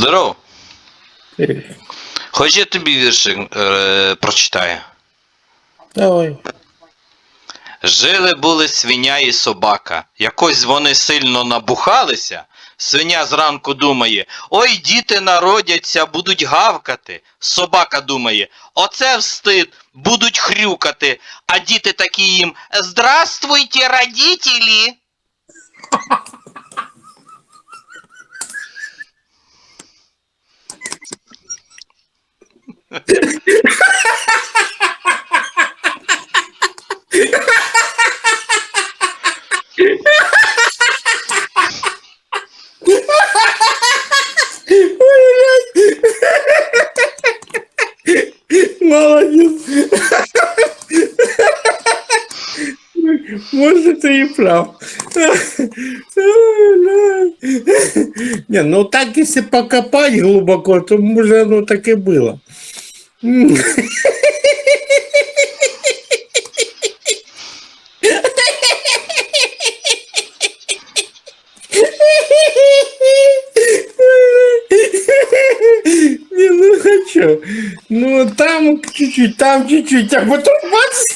Здоров. Хоч я тобі віршик е, прочитаю. Давай. Жили були свиня і собака. Якось вони сильно набухалися. Свиня зранку думає: ой, діти народяться, будуть гавкати. Собака думає, оце встид, будуть хрюкати. А діти такі їм Здравствуйте, родителі! Молодец. Может, ты и прав. Не, ну так, если покопать глубоко, то может оно так и было. Не, ну а чё? Ну там чуть-чуть, там чуть-чуть, а потом бац!